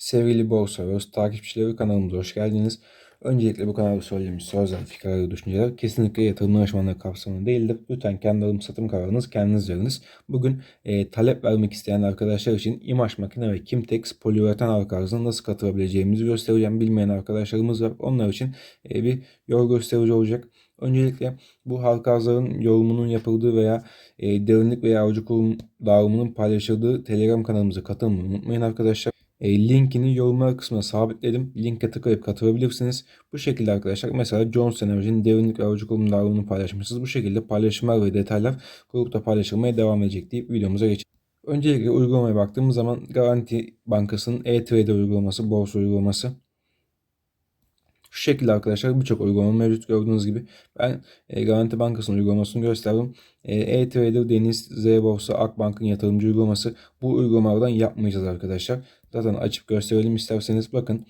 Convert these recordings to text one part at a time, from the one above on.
Sevgili Borsa Öz takipçileri kanalımıza hoş geldiniz. Öncelikle bu kanalda söylediğimiz sözler, fikirler ve düşünceler kesinlikle yatırım danışmanlığı kapsamında değildir. Lütfen kendi alım satım kararınız kendiniz veriniz. Bugün e, talep vermek isteyen arkadaşlar için İmaş Makine ve Kimtex poliüreten halka nasıl katılabileceğimizi göstereceğim. Bilmeyen arkadaşlarımız var. Onlar için e, bir yol gösterici olacak. Öncelikle bu halka arzların yorumunun yapıldığı veya e, derinlik veya avcı kurum dağılımının paylaşıldığı Telegram kanalımıza katılmayı unutmayın arkadaşlar. E, linkini yorumlar kısmına sabitledim. Linke tıklayıp katılabilirsiniz. Bu şekilde arkadaşlar mesela Johnson Energy'nin derinlik ve avcı kurum dağılımını paylaşmışsınız. Bu şekilde paylaşımlar ve detaylar grupta paylaşılmaya devam edecek deyip videomuza geçelim. Öncelikle uygulamaya baktığımız zaman Garanti Bankası'nın e-Trader uygulaması, borsa uygulaması. Şu şekilde arkadaşlar birçok uygulama mevcut gördüğünüz gibi. Ben e, Garanti Bankası'nın uygulamasını gösterdim. E, E-Trader, Deniz, Z Borsa, Akbank'ın yatırımcı uygulaması. Bu uygulamalardan yapmayacağız arkadaşlar. Zaten açıp gösterelim isterseniz. Bakın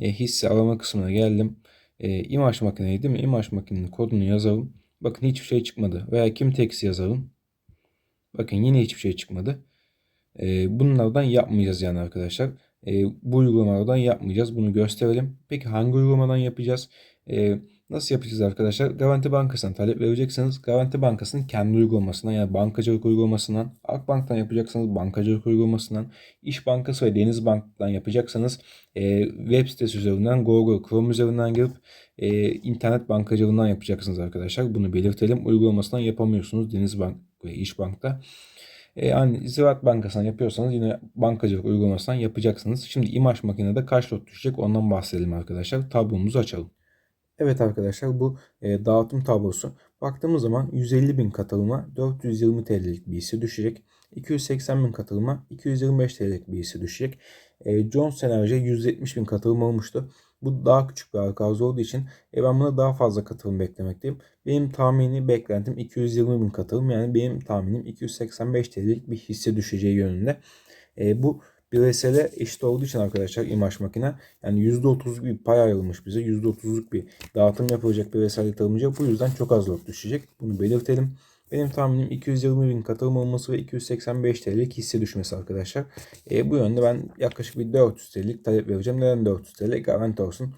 e, hisse arama kısmına geldim. E, İmaj makineyi değil mi? İmaj makinenin kodunu yazalım. Bakın hiçbir şey çıkmadı. Veya Kimtex yazalım. Bakın yine hiçbir şey çıkmadı. E, bunlardan yapmayacağız yani arkadaşlar. E, bu uygulamalardan yapmayacağız. Bunu gösterelim. Peki hangi uygulamadan yapacağız? E, nasıl yapacağız arkadaşlar? Garanti Bankası'na talep vereceksiniz. Garanti Bankası'nın kendi uygulamasından yani bankacılık uygulamasından, Akbank'tan yapacaksanız bankacılık uygulamasından, İş Bankası ve Deniz Bank'tan yapacaksanız e, web sitesi üzerinden Google Chrome üzerinden girip e, internet bankacılığından yapacaksınız arkadaşlar. Bunu belirtelim. Uygulamasından yapamıyorsunuz Deniz Bank ve İş Bank'ta. E, yani Ziraat Bankası'ndan yapıyorsanız yine bankacılık uygulamasından yapacaksınız. Şimdi imaj makinede kaç lot düşecek ondan bahsedelim arkadaşlar. Tablomuzu açalım. Evet arkadaşlar bu e, dağıtım tablosu. Baktığımız zaman 150 bin katılıma 420 TL'lik bir hisse düşecek. 280 bin katılıma 225 TL'lik bir hisse düşecek. E, Jones Enerji 170 bin katılım olmuştu. Bu daha küçük bir halka arz olduğu için e, ben buna daha fazla katılım beklemekteyim. Benim tahmini beklentim 220 bin katılım. Yani benim tahminim 285 TL'lik bir hisse düşeceği yönünde. E, bu bireysele eşit olduğu için arkadaşlar imaj makine yani %30'luk bir pay ayrılmış bize. %30'luk bir dağıtım yapılacak bireysel yatırımcıya. Bu yüzden çok az lot düşecek. Bunu belirtelim. Benim tahminim 220 bin katılım olması ve 285 TL'lik hisse düşmesi arkadaşlar. E, bu yönde ben yaklaşık bir 400 TL'lik talep vereceğim. Neden 400 TL? Garanti olsun.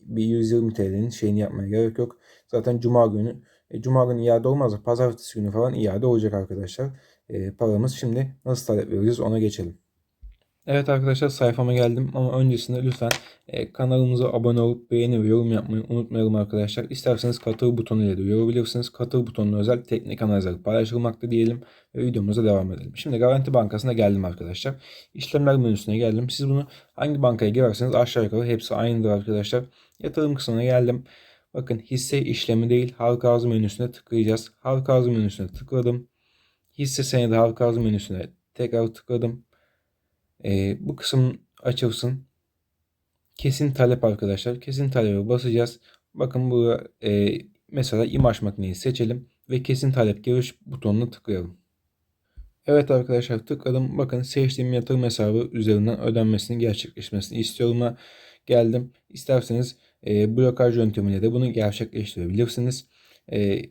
Bir 120 TL'nin şeyini yapmaya gerek yok. Zaten cuma günü e, Cuma günü iade olmaz da pazartesi günü falan iade olacak arkadaşlar. E, paramız şimdi nasıl talep vereceğiz ona geçelim. Evet arkadaşlar sayfama geldim ama öncesinde lütfen e, kanalımıza abone olup beğeni ve yorum yapmayı unutmayalım arkadaşlar. İsterseniz katıl butonu ile de yorabilirsiniz. Katıl butonuna özel teknik analizler paylaşılmakta diyelim ve videomuza devam edelim. Şimdi Garanti Bankası'na geldim arkadaşlar. İşlemler menüsüne geldim. Siz bunu hangi bankaya girerseniz aşağı yukarı hepsi aynıdır arkadaşlar. Yatırım kısmına geldim. Bakın hisse işlemi değil halka arz menüsüne tıklayacağız. Halka arz menüsüne tıkladım. Hisse senedi halka arz menüsüne tekrar tıkladım. E, bu kısım açılsın. Kesin talep arkadaşlar. Kesin talebe basacağız. Bakın bu e, mesela imaj makineyi seçelim ve kesin talep giriş butonuna tıklayalım. Evet arkadaşlar tıkladım. Bakın seçtiğim yatırım hesabı üzerinden ödenmesinin gerçekleşmesini istiyorum'a geldim. İsterseniz e, blokaj yöntemiyle de bunu gerçekleştirebilirsiniz. E,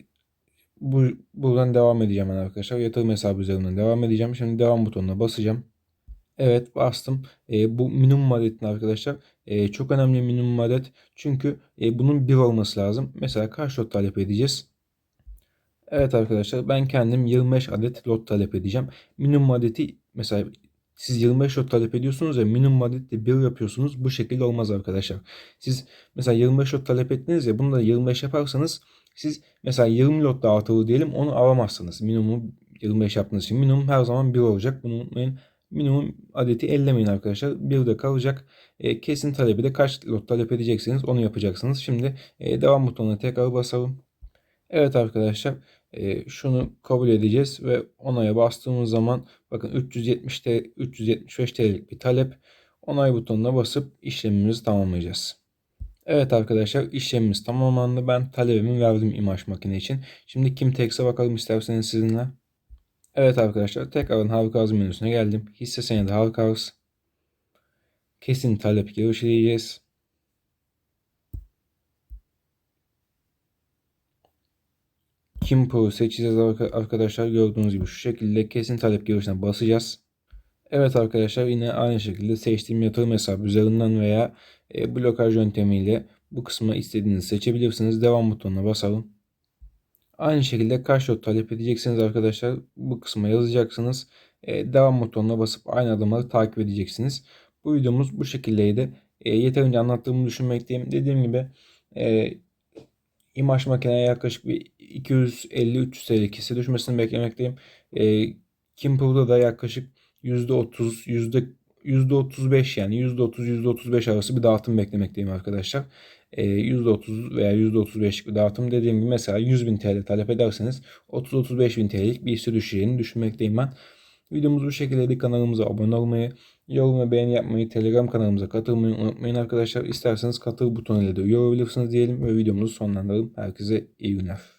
bu, buradan devam edeceğim ben arkadaşlar. Yatırım hesabı üzerinden devam edeceğim. Şimdi devam butonuna basacağım. Evet bastım. E, bu minimum adetin arkadaşlar e, çok önemli minimum adet. Çünkü e, bunun bir olması lazım. Mesela kaç lot talep edeceğiz? Evet arkadaşlar ben kendim 25 adet lot talep edeceğim. Minimum adeti mesela siz 25 lot talep ediyorsunuz ya minimum adet de 1 yapıyorsunuz. Bu şekilde olmaz arkadaşlar. Siz mesela 25 lot talep ettiniz ya bunu da 25 yaparsanız siz mesela 20 lot dağıtılı diyelim onu alamazsınız. Minimum 25 yaptığınız için minimum her zaman 1 olacak. Bunu unutmayın minimum adeti ellemeyin arkadaşlar. Bir de kalacak. E, kesin talebi de kaç lot talep edeceksiniz onu yapacaksınız. Şimdi e, devam butonuna tekrar basalım. Evet arkadaşlar e, şunu kabul edeceğiz ve onaya bastığımız zaman bakın 370 T 375 TL'lik bir talep. Onay butonuna basıp işlemimizi tamamlayacağız. Evet arkadaşlar işlemimiz tamamlandı. Ben talebimi verdim imaj makine için. Şimdi Kimtex'e bakalım isterseniz sizinle. Evet arkadaşlar tekrardan halka arz menüsüne geldim. Hisse senedi halka arz. Kesin talep görüşleyeceğiz. Kim Pro seçeceğiz arkadaşlar. Gördüğünüz gibi şu şekilde kesin talep görüşüne basacağız. Evet arkadaşlar yine aynı şekilde seçtiğim yatırım hesabı üzerinden veya e, blokaj yöntemiyle bu kısmı istediğinizi seçebilirsiniz. Devam butonuna basalım. Aynı şekilde kaç lot talep edeceksiniz arkadaşlar. Bu kısma yazacaksınız. E, devam butonuna basıp aynı adımları takip edeceksiniz. Bu videomuz bu şekildeydi. E, yeterince anlattığımı düşünmekteyim. Dediğim gibi e, imaj makineye yaklaşık bir 250-300 TL kese düşmesini beklemekteyim. E, Kimper'da da yaklaşık %30, yüzde %35 yani %30 %35 arası bir dağıtım beklemekteyim arkadaşlar. E, %30 veya %35'lik bir dağıtım dediğim gibi mesela 100.000 TL talep ederseniz 30-35.000 TL'lik bir hisse düşeceğini düşünmekteyim ben. Videomuz bu şekildeydi. Kanalımıza abone olmayı, yorum ve beğeni yapmayı, Telegram kanalımıza katılmayı unutmayın arkadaşlar. İsterseniz katıl butonuyla da üye olabilirsiniz diyelim ve videomuzu sonlandıralım. Herkese iyi günler.